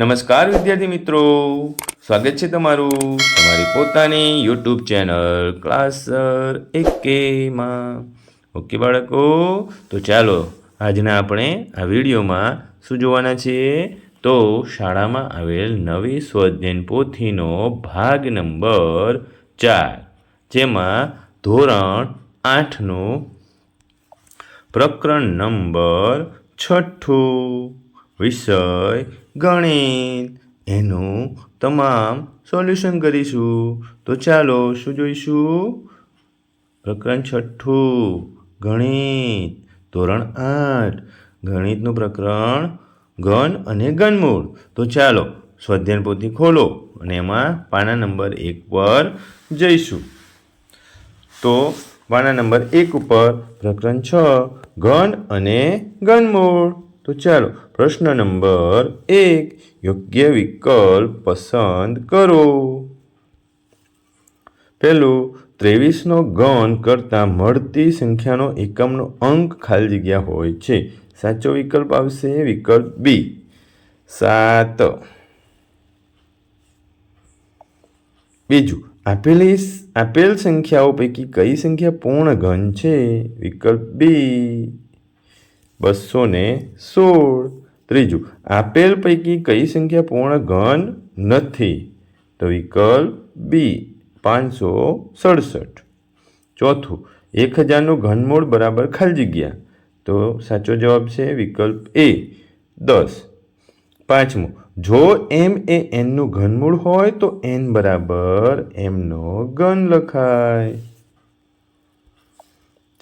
નમસ્કાર વિદ્યાર્થી મિત્રો. સ્વાગત છે તમારું તમારી પોતાની યુટ્યુબ ચેનલ ક્લાસર એકેમાં ઓકે બાળકો? તો ચાલો, આજના આપણે આ વિડીયોમાં શું જોવાના છીએ? તો શાળામાં આવેલ નવી સ્વધ્યન પોથીનો ભાગ નંબર ચાર, જેમાં ધોરણ આઠનું પ્રકરણ નંબર છઠ્ઠું વિષય ગણિત. એનું તમામ સોલ્યુશન કરીશું. તો ચાલો શું જોઈશું? પ્રકરણ છઠ્ઠું, ગણિત. ધોરણ આઠ, ગણિતનું પ્રકરણ ઘન અને ઘનમૂળ. તો ચાલો સ્વાધ્યાયન પોથી ખોલો અને એમાં પાના નંબર એક પર જઈશું. તો પાના નંબર એક ઉપર પ્રકરણ છ, ઘન અને ઘનમૂળ. તો ચાલો, પ્રશ્ન નંબર એક, યોગ્ય વિકલ્પ પસંદ કરો. પહેલું, ત્રેવીસનો ગણ કરતાં મળતી સંખ્યાનો એકમનો અંક ખાલી જગ્યા હોય છે. સાચો વિકલ્પ આવશે વિકલ્પ બી. સાત. બીજું, આપેલી આપેલ સંખ્યાઓ પૈકી કઈ સંખ્યા પૂર્ણ ઘન છે? વિકલ્પ બી. બસો ને સોળ. ત્રીજું, આપેલ પૈકી કઈ સંખ્યા પૂર્ણ ઘન નથી? તો વિકલ્પ બી, પાંચસો સડસઠ. ચોથું એક હજારનું ઘનમૂળ બરાબર ખાલી જગ્યા. તો સાચો જવાબ છે વિકલ્પ એ, દસ. પાંચમું, જો એમ એ એનનું ઘનમૂળ હોય તો એન બરાબર એમનો ઘન લખાય.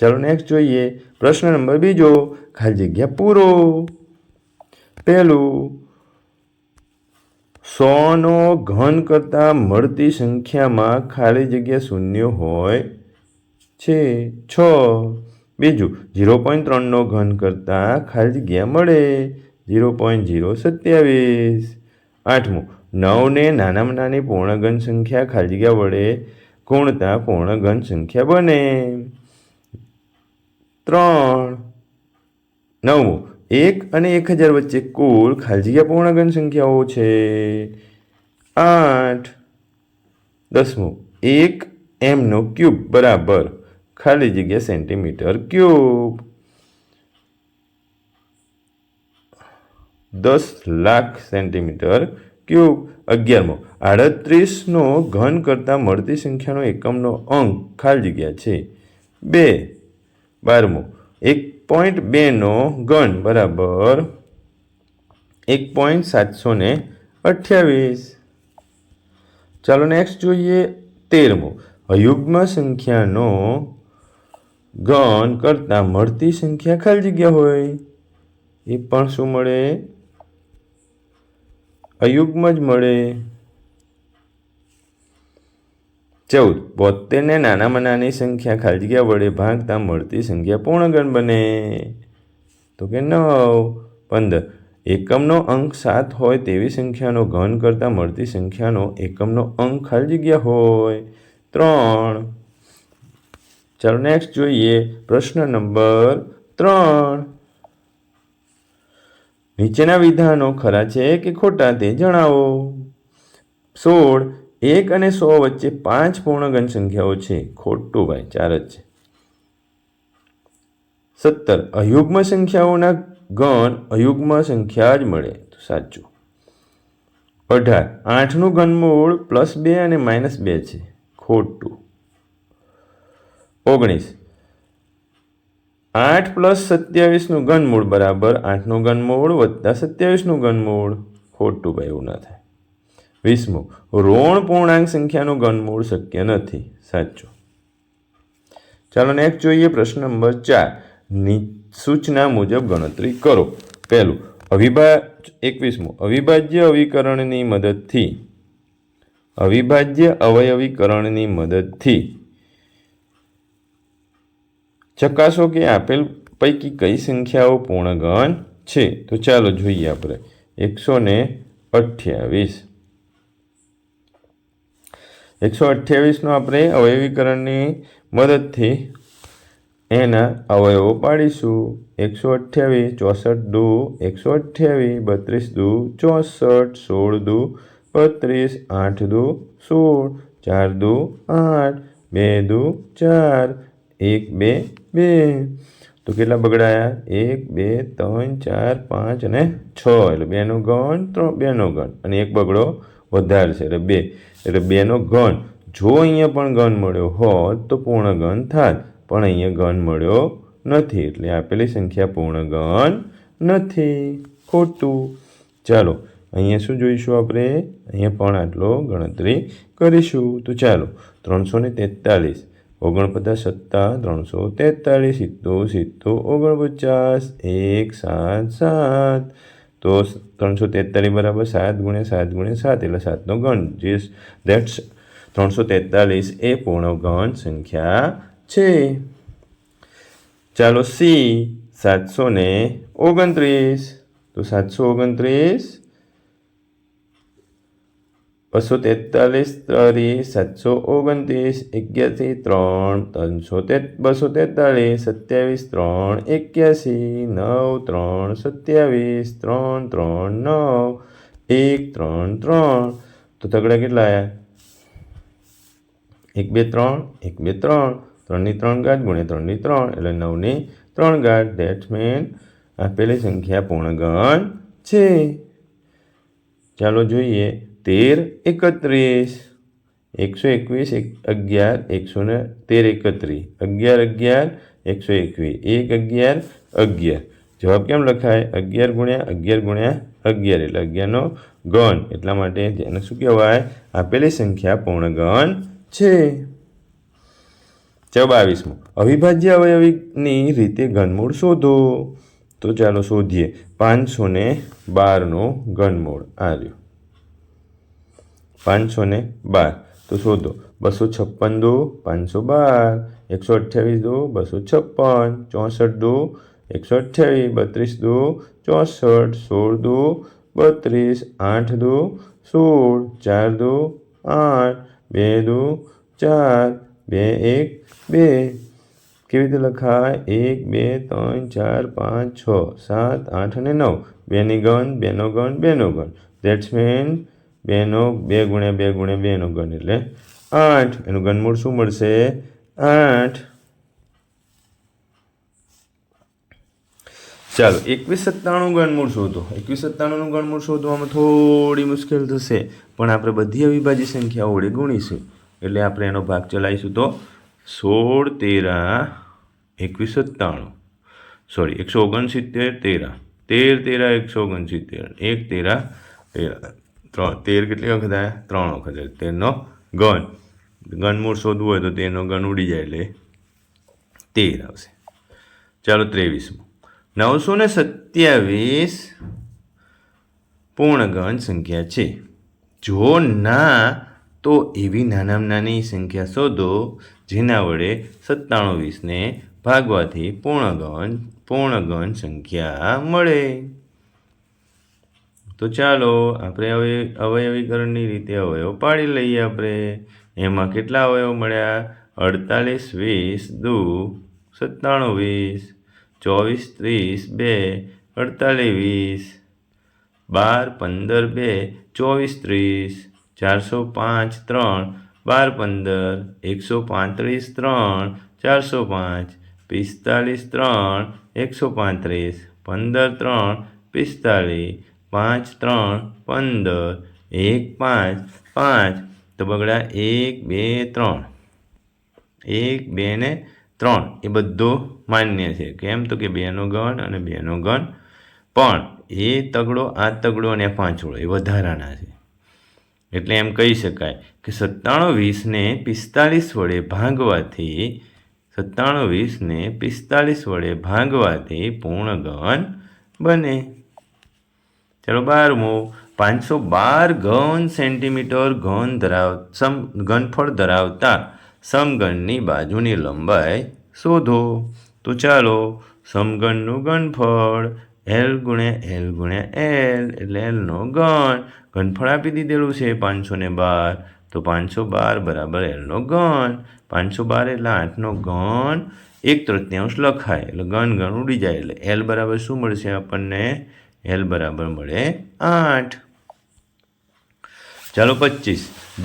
ચાલો નેક્સ્ટ જોઈએ. પ્રશ્ન નંબર બીજો ખાલી જગ્યા પૂરો. પહેલું સોનો ઘન કરતાં મળતી સંખ્યામાં ખાલી જગ્યા શૂન્ય હોય છે. છ. બીજું, ઝીરો પોઈન્ટ ત્રણનો ઘન કરતાં ખાલી જગ્યા મળે ઝીરો પોઈન્ટ ઝીરો સત્યાવીસ. આઠમું, નવને નાનામાં નાની પૂર્ણઘન સંખ્યા ખાલી જગ્યા વડે ગુણતા પૂર્ણઘન સંખ્યા બને. ત્રણ નવમું એક અને એક હજાર વચ્ચે કુલ ખાલી જગ્યા સંખ્યાઓ છે. આઠ, દસમું, એક એમનો ક્યુબ બરાબર ખાલી જગ્યા સેન્ટીમીટર ક્યુબ. દસ લાખ સેન્ટીમીટર ક્યુબ. અગિયારમો, આડત્રીસનો ઘન કરતાં મળતી સંખ્યાનો એકમનો અંક ખાલી જગ્યા છે. બે, બારમો, એક પોઈન્ટ બેનો ઘન બરાબર એક પોઈન્ટ સાતસો ને અઠ્યાવીસ. ચાલો નેક્સ્ટ જોઈએ તેરમો. અયુગ્મ સંખ્યાનો ઘન કરતાં મળતી સંખ્યા ખાલી જગ્યા હોય. એ પણ શું મળે? અયુગ્મ જ મળે. ચૌદ. બોતેરને નાનામાં નાની સંખ્યા ખાલી જગ્યા વડે ભાગતા મળતી સંખ્યા પૂર્ણગણ બને. તો કે નવ. પંદર. એકમનો અંક સાત હોય તેવી સંખ્યાનો ઘન કરતાં મળતી સંખ્યાનો એકમનો અંક ખાલી જગ્યા હોય. ત્રણ. ચાલો નેક્સ્ટ જોઈએ. પ્રશ્ન નંબર ત્રણ. નીચેના વિધાનો ખરા છે કે ખોટા તે જણાવો. સોળ. એક અને સો વચ્ચે પાંચ પૂર્ણગણ સંખ્યાઓ છે. ખોટું ભાઈ, ચાર જ છે. સત્તર, અયુગ્મ સંખ્યાઓના ગણ અયુગ્મ સંખ્યા જ મળે. તો સાચું. અઢાર, આઠનું ઘનમૂળ પ્લસ બે અને માઇનસ બે છે. ખોટું. ઓગણીસ, આઠ પ્લસ સત્યાવીસનું ઘનમૂળ બરાબર આઠનું ઘનમૂળ વત્તા સત્યાવીસનું ઘનમૂળ. ખોટું ભાઈ, એવું ના થાય. વીસમું ઋણ પૂર્ણાંક સંખ્યાનું ઘનમૂળ શક્ય નથી. સાચું. ચાલો નેક્સ્ટ જોઈએ પ્રશ્ન નંબર ચાર. સૂચના મુજબ ગણતરી કરો. પહેલું અવિભાજ એકવીસમું અવિભાજ્ય અવિકરણની મદદથી, અવિભાજ્ય અવયવીકરણની મદદથી ચકાસો કે આપેલ પૈકી કઈ સંખ્યાઓ પૂર્ણગણ છે? તો ચાલો જોઈએ આપણે. એકસો ને અઠ્યાવીસ. એકસો અઠ્યાવીસનું આપણે અવયવીકરણની મદદથી એના અવયવો પાડીશું. એકસો અઠ્યાવીસ, ચોસઠ દુ, એકસો અઠ્યાવીસ, બત્રીસ દુ, ચોસઠ, સોળ દુ, બત્રીસ, આઠ દુ, સોળ, ચાર દુ, આઠ, બે દુ, ચાર, એક, બે બે. તો કેટલા બગડાયા? એક, બે, ત્રણ, ચાર, પાંચ અને છ. એટલે બેનો ગણ ત્રણ, બેનો ગણ અને એક બગડો વધારે છે. એટલે બે, એટલે બેનો ઘન. જો અહીંયા પણ ઘન મળ્યો હોત તો પૂર્ણ ઘન થાત. પણ અહીંયા ઘન મળ્યો નથી. એટલે આપેલી સંખ્યા પૂર્ણ ઘન નથી. ખોટું. ચાલો, અહીંયા શું જોઈશું આપણે? અહીંયા પણ આટલો ગણતરી કરીશું. તો ચાલો, ત્રણસો ને તેતાલીસ, ઓગણપચાસ સત્તા, ત્રણસો તેતાલીસ સિત્તો સિત્તો ઓગણપચાસ, એક, સાત સાત. તો ત્રણસો તેતાલીસ બરાબર સાત ગુણ્યા સાત ગુણ્યા સાત એટલે સાતનો ગણ જે દેટ્સ ત્રણસો તેતાલીસ એ પૂર્ણ ગણ સંખ્યા છે. ચાલો સી સાતસો ઓગણત્રીસ. તો સાતસો ઓગણત્રીસ બસો તેતાલીસ ત્રીસ સાતસો ઓગણત્રીસ એક્યાસી ત્રણ ત્રણસો તે બસો તેતાલીસ સત્યાવીસ ત્રણ એક્યાસી નવ ત્રણ સત્યાવીસ ત્રણ ત્રણ નવ એક ત્રણ ત્રણ તો તગડા કેટલા આવ્યા એક બે ત્રણ એક બે ત્રણ ત્રણની ત્રણ ગાંઠ ગુણ્યા ત્રણની ત્રણ એટલે નવની ત્રણ ગાંઠ ડેટ્સમેન મીન આપેલી સંખ્યા પૂર્ણગણ છે ચાલો જોઈએ તેર એકત્રીસ. એકસો એકવીસ, એક અગિયાર, એકસો ને તેર એકત્રીસ અગિયાર અગિયાર, એકસો એકવીસ. એક, અગિયાર અગિયાર. જવાબ કેમ લખાય? અગિયાર ગુણ્યા અગિયાર ગુણ્યા, અગિયાર. એટલે અગિયારનો ગણ એટલા માટે જેને શું કહેવાય? આપેલી સંખ્યા પૂર્ણગણ છે. ચબાવીસમું અવિભાજ્ય અવયવીની રીતે ઘનમૂળ શોધો. તો ચાલો શોધીએ. પાંચસો ને બારનો ઘનમૂળ. આ રહ્યો. પાંચસો ને બાર. તો શોધો. બસો છપ્પન દો, પાંચસો બાર. એકસો અઠ્યાવીસ દો, બસો છપ્પન. ચોસઠ દો, એકસો અઠ્યાવીસ. બત્રીસ દો, ચોસઠ. સોળ દો, બત્રીસ. આઠ દો, સોળ. ચાર દો, આઠ. બે દો, ચાર. બે, એક, બે. કેવી રીતે લખાય? એક, બે, ત્રણ, ચાર, પાંચ, છ, સાત, આઠ અને નવ. બેની ગણ બેનો ગણ બેનો ગણ દેટ્સ મીન બેનો બે ગુણ્યા બે ગુણ્યા બેનો ગણ એટલે આઠ. એનું ઘનમૂળ શું મળશે? આઠ. ચાલો, એકવીસ સત્તાણું ગણમૂળ શોધો. એકવીસ સત્તાણુંનું ગણમૂળ શોધવામાં થોડી મુશ્કેલ થશે, પણ આપણે બધી અવિભાજ્ય સંખ્યાઓ વડે ગુણીશું. એટલે આપણે એનો ભાગ ચલાવીશું તો સોળ, તેરા, એકવીસ સત્તાણું. સોરી એકસો ઓગણસિત્તેર, તેરા. તેર, તેરા, એકસો ઓગણસિત્તેર. એક, તેરા તેરા. ત્રણ. તેર કેટલી વખત આવ્યા ત્રણ વખત. એટલે તેરનો ગન ગણમૂળ શોધવું હોય તો તેરનો ગણ ઉડી જાય એટલે તેર આવશે. ચાલો ત્રેવીસમું. નવસો ને સત્યાવીસ પૂર્ણગણ સંખ્યા છે. જો ના, તો એવી નાનામાં નાની સંખ્યા શોધો જેના વડે સત્તાણું વીસને ભાગવાથી પૂર્ણગણ પૂર્ણગણ સંખ્યા મળે. તો ચાલો આપણે હવે અવયવીકરણની રીતે અવયવ પાડી લઈએ આપણે. એમાં કેટલા અવયવ મળ્યા? અડતાલીસ, વીસ, દુ, સત્તાણું, વીસ, ચોવીસ, ત્રીસ, બે, અડતાલીસ, વીસ, બાર, પંદર, બે, ચોવીસ, ત્રીસ, ચારસો પાંચ, ત્રણ, બાર, પંદર, એકસો પાંત્રીસ, ત્રણ, ચારસો પાંચ, પિસ્તાલીસ, ત્રણ, એકસો પાંત્રીસ, પંદર, ત્રણ, પિસ્તાલીસ પાંચ, ત્રણ, પંદર, એક, પાંચ પાંચ, તો બગડા એક, બે, ત્રણ. એક, બે ને ત્રણ. એ બધું માન્ય છે. કેમ? તો કે બેનો ગણ અને બેનો ગણ પણ એ તગડો, આ તગડો અને પાંચોળો એ વધારાના છે. એટલે એમ કહી શકાય કે સત્તાણું વીસને પિસ્તાળીસ વડે ભાગવાથી, સત્તાણું વીસને પિસ્તાળીસ વડે ભાગવાથી પૂર્ણગણ બને. ચાલો બારમું પાંચસો બાર ઘન સેન્ટીમીટર ઘન ધરાવ, સમ, ઘનફળ ધરાવતા સમઘનની બાજુની લંબાઈ શોધો. તો ચાલો, સમઘનનું ઘનફળ એલ ગુણ્યા એલ ગુણ્યા એલ એટલે એલનો ઘન. ઘનફળ આપી દીધેલું છે પાંચસો ને બાર. તો પાંચસો બાર બરાબર એલનો ઘન. પાંચસો બાર એટલે આઠનો ઘન. એક તૃતીયાંશ લખાય. એટલે ઘન ઘન ઉડી જાય. એટલે એલ બરાબર શું મળશે આપણને? એલ બરાબર મળે આઠ. ચાલો પચીસ.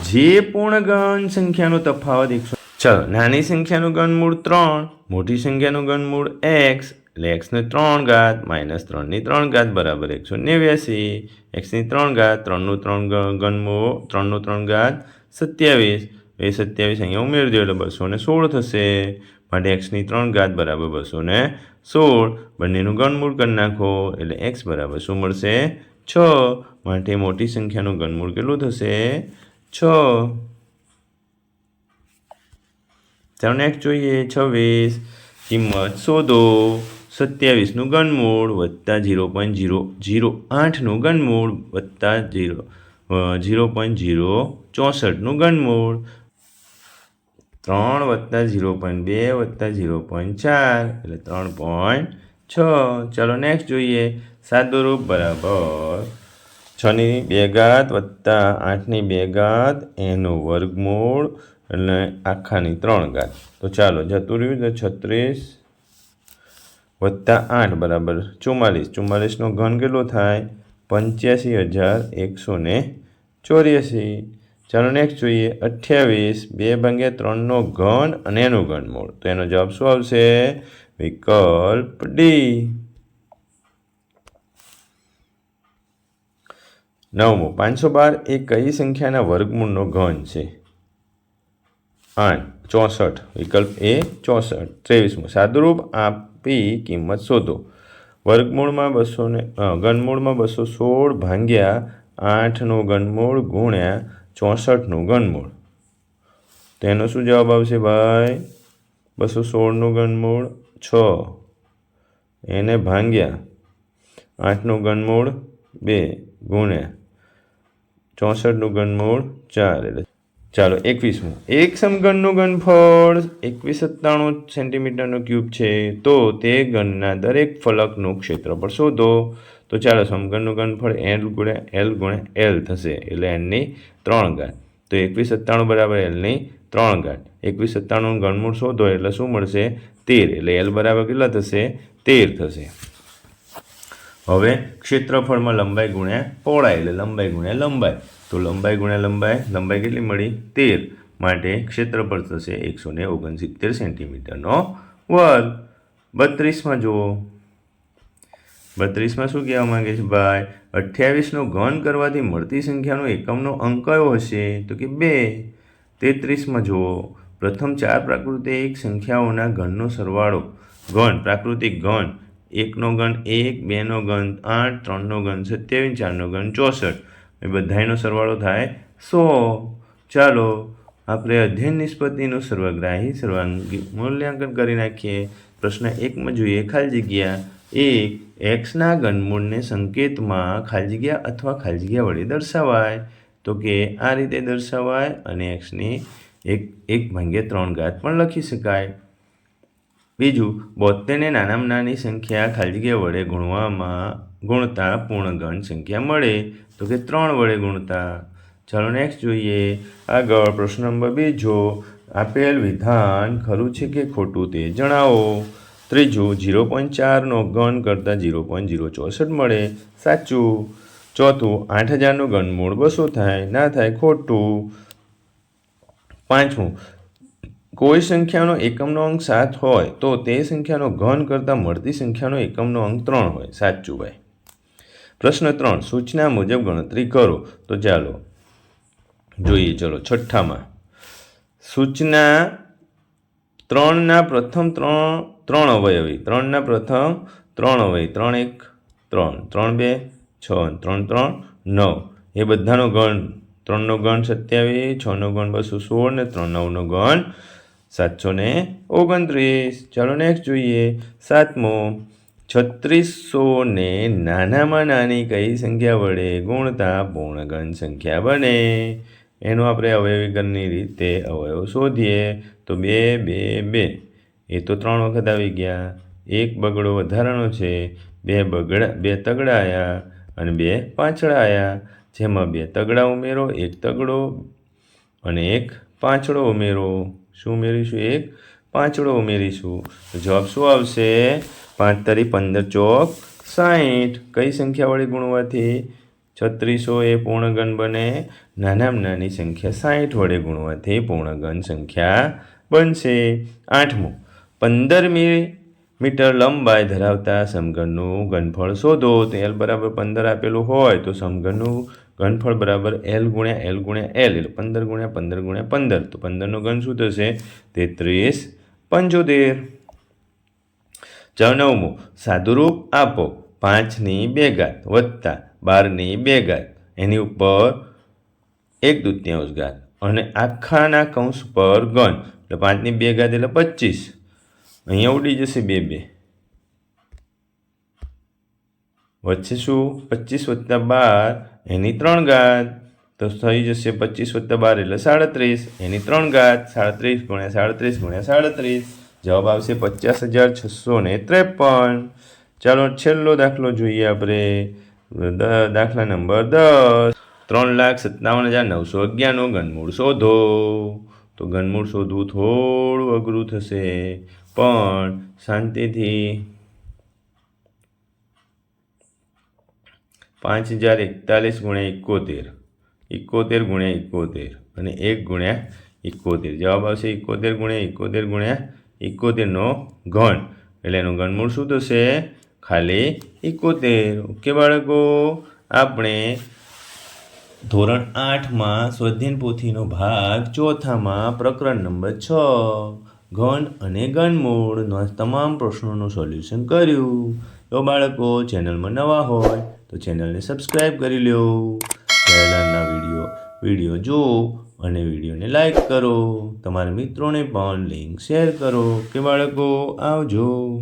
જે પૂર્ણગણ સંખ્યાનો તફાવત એકસો ચાલો, નાની સંખ્યાનું ગણમૂળ ત્રણ, મોટી સંખ્યાનું ગણમૂળ એક્સ, એટલે એક્સને ત્રણ ઘાત, માઇનસ ત્રણની ત્રણ ઘાત બરાબર એકસો નેવ્યાસી. એક્સની ત્રણ ઘાત, ત્રણનું ત્રણ ગણમૂળ ત્રણનું ત્રણ ઘાત, સત્યાવીસ. એ સત્યાવીસ અહીંયા ઉમેરજો એટલે બસો સોળ થશે. માટે એક્સની ત્રણ ઘાત બરાબર બસો સોળ બંનેનું ગણમૂળ કરી નાખો એટલે એક્સ બરાબર શું મળશે? છ. માટે મોટી સંખ્યાનું ગણમૂળ કેટલું થશે? છ. ચાલો નેક્સ્ટ જોઈએ. છવ્વીસ. કિંમત શોધો. સત્યાવીસનું ગણમૂળ વત્તા ઝીરો પોઈન્ટ ઝીરો ઝીરો આઠનું ગણમૂળ વત્તા ઝીરો ઝીરો પોઈન્ટ ઝીરો ચોસઠનું ઘનમૂળ ત્રણ વત્તા ઝીરો પોઈન્ટ બે વત્તા ઝીરો પોઈન્ટ ચાર એટલે ત્રણ પોઈન્ટ છ. ચાલો નેક્સ્ટ જોઈએ. સાદુરૂપ બરાબર છની બે ઘાત વત્તા આઠની બે ઘાત એનું વર્ગમૂળ એટલે આખાની ત્રણ ઘાત. તો ચાલો જતું રહ્યું તો છત્રીસ વત્તા આઠ બરાબર ચુમ્માલીસ. ચુમ્માલીસનો ઘન કેટલો થાય? પંચ્યાસી હજાર એકસો ચોર્યાસી. ચાલો નેક્સ્ટ જોઈએ. અઠ્યાવીસ, બે ભાગે ત્રણનો ઘન અને એનું ઘનમૂળ. તો એનો જવાબ શું આવશે? વિકલ્પ ડી નવમો, પાંચસો બાર એ કઈ સંખ્યાના વર્ગમૂળનો ઘન છે? આઠ, ચોસઠ. વિકલ્પ એ ચોસઠ. ત્રેવીસમો, સાદુરૂપ આપી કિંમત શોધો. વર્ગમૂળમાં બસો ને ઘનમૂળમાં બસો સોળ ભાંગ્યા આઠનો ઘનમૂળ ગુણ્યા ચોસઠનું ઘનમૂળ. તો એનો શું જવાબ આવશે ભાઈ? બસો સોળનું ઘનમૂળ, છ. એને ભાંગ્યા આઠનું ઘનમૂળ, બે ગુણ્યા ચોસઠનું ઘનમૂળ, ચાર. એટલે ચાલો એકવીસમું. એક સમઘનનું ઘનફળ એકવીસ સત્તાણું સેન્ટીમીટરનો ક્યુબ છે. તો તે ઘનના દરેક ફલકનું ક્ષેત્રફળ શોધો. તો ચાલો સમઘનનું ઘનફળ એલ ગુણ્યા એલ ગુણ્યા એલ થશે એટલે એલની ત્રણ ઘાત. તો એકવીસ સત્તાણું બરાબર એલની ત્રણ ઘાત. એકવીસ સત્તાણું ઘનમૂળ શોધો એટલે શું મળશે? તેર. એટલે એલ બરાબર કેટલા થશે? તેર થશે. હવે ક્ષેત્રફળમાં લંબાઈ ગુણ્યા પહોળાઈ એટલે લંબાઈ ગુણ્યા લંબાઈ. તો લંબાઈ ગુણ્યા લંબાઈ લંબાઈ કેટલી મળી? તેર. માટે ક્ષેત્રફળ થશે એકસો ને ઓગણસિત્તેર સેન્ટીમીટરનો વર્ગ. બત્રીસમાં જુઓ. બત્રીસમાં શું કહેવા માંગે છે? ભાઈ, અઠ્યાવીસનો ઘન કરવાથી મળતી સંખ્યાનો એકમનો અંક કયો હશે? તો કે બે. તેત્રીસમાં જુઓ. પ્રથમ ચાર પ્રાકૃતિક સંખ્યાઓના ઘનનો સરવાળો. ઘન પ્રાકૃતિક ઘન એકનો ઘન એક, બેનો ઘન આઠ, ત્રણનો ઘન સત્યાવીસ, ચારનો ઘન ચોસઠ. એ બધાયનો સરવાળો થાય સો. ચાલો, આપણે અધ્યયન નિષ્પત્તિનું સર્વગ્રાહી સર્વાંગી મૂલ્યાંકન કરી નાખીએ. પ્રશ્ન એકમાં જોઈએ. ખાલી જગ્યા એક એક્સના ઘનમૂળને સંકેતમાં ખાલી જગ્યા અથવા ખાલી જગ્યા વડે દર્શાવાય. તો કે આ રીતે દર્શાવાય અને એક્સની એક એક ભાગ્યે ત્રણ ઘાત પણ લખી શકાય. બીજું બોતેરને નાનામાં નાની સંખ્યા ખાલી જગ્યા વડે ગુણવામાં ગુણતા પૂર્ણગણ સંખ્યા મળે. તો કે ત્રણ વડે ગુણતા. ચાલો નેક્સ્ટ જોઈએ. આગળ પ્રશ્ન નંબર બીજો આપેલ વિધાન ખરું છે કે ખોટું તે જણાવો. ત્રીજું, જીરો પોઈન્ટ ચારનો ઘન કરતાં જીરો પોઈન્ટ ઝીરો ચોસઠ મળે. સાચું. ચોથું, આઠ હજારનું ગણમૂળ બસો થાય, ના થાય ખોટું. પાંચમું, કોઈ સંખ્યાનો એકમનો અંક સાત હોય, તો તે સંખ્યાનો ઘન કરતાં મળતી સંખ્યાનો એકમનો અંક ત્રણ હોય. સાચું ભાઈ. પ્રશ્ન ત્રણ, સૂચના મુજબ ગણતરી કરો. તો ચાલો, જોઈએ, ચલો, છઠ્ઠામાં. સૂચના ત્રણના પ્રથમ ત્રણ ત્રણ અવયવી. ત્રણના પ્રથમ ત્રણ અવયવી. ત્રણ એક, ત્રણ. ત્રણ બે, છ ત્રણ ત્રણ, નવ. એ બધાનો ગણ ત્રણનો ગણ સત્યાવીસ, છનો ગણ બસો સોળ ને ત્રણ નવનો ગણ સાતસો ને ઓગણત્રીસ. ચાલો નેક્સ્ટ જોઈએ. સાતમો. છત્રીસો ને નાનામાં નાની કઈ સંખ્યા વડે ગુણતા પૂર્ણગણ સંખ્યા બને? એનું આપણે અવયવીકરણની રીતે અવયવ શોધીએ. તો બે બે બે. એ તો ત્રણ વખત આવી ગયા. એક બગડો વધારાનો છે, બે બગડા, બે તગડા આવ્યા અને બે પાંચડા આવ્યા જેમાં બે તગડા ઉમેરો, એક તગડો અને એક પાંચડો ઉમેરો. શું ઉમેરીશું? એક પાંચડો ઉમેરીશું. જવાબ શું આવશે? પાંચ તરી પંદર ચોક સાઠ કઈ સંખ્યા વડે ગુણવાથી? છત્રીસો એ પૂર્ણગણ બને. નાનામાં નાની સંખ્યા સાઠ વડે ગુણવાથી પૂર્ણગણ સંખ્યા બનશે. આઠમું. પંદરમી મીટર લંબાઈ ધરાવતા સમઘનનું ઘનફળ શોધો. તો એલ બરાબર પંદર આપેલું હોય તો સમઘનનું ઘનફળ બરાબર એલ ગુણ્યા એલ ગુણ્યા એલ એટલે પંદર ગુણ્યા પંદર ગુણ્યા પંદર. તો પંદરનો ઘન શું થશે? તેત્રીસ પંચોતેર. નવમું સાદુરૂપ આપો. પાંચની બે ઘાત વત્તા બારની બે ઘાત. એની ઉપર એક દૂત્યાંશ ઘાત. અને આખાના કૌંસ પર ઘન. એટલે પાંચની બે ઘાત એટલે પચીસ. અહીંયા ઉડી જશે બે બે. વચ્ચે શું? પચીસ વત્તા બાર, એની ત્રણ ઘાત. તો થઈ જશે પચીસ વત્તા બાર એટલે સાડત્રીસ. એની ત્રણ ઘાત, સાડત્રીસ ગુણ્યા સાડત્રીસ ગુણ્યા સાડત્રીસ. જવાબ આવશે પચાસ હજાર છસો ને ત્રેપન. ચાલો છેલ્લો દાખલો જોઈએ આપણે. દાખલા નંબર દસ. ત્રણ લાખ સત્તાવન હજાર નવસો અગિયારનું ઘનમૂળ શોધો. તો ઘનમૂળ શોધવું થોડું અઘરું થશે. પણ શાંતિથી પાંચ હજાર એકતાલીસ ગુણ્યા એકોતેર. એકોતેર ગુણ્યા એકોતેર અને એક ગુણ્યા એકોતેર. જવાબ આવશે એકોતેર ગુણ્યા એકોતેર ગુણ્યા એકોતેરનો ઘણ એટલે એનું ઘનમૂળ શું થશે? ખાલી એકોતેર. ઓકે બાળકો, આપણે ધોરણ આઠમાં સ્વધીન પોથીનો ભાગ ચોથામાં પ્રકરણ નંબર છ. ઘન અને ઘનમૂળના તમામ પ્રશ્નોનું સોલ્યુશન કર્યું. તો બાળકો, ચેનલમાં નવા હોય તો ચેનલને સબસ્ક્રાઈબ કરી લ્યો. પહેલાંના વીડિયો વીડિયો જુઓ અને વિડીયોને લાઈક કરો. તમારા મિત્રોને પણ લિંક શેર કરો. કે બાળકો, આવજો.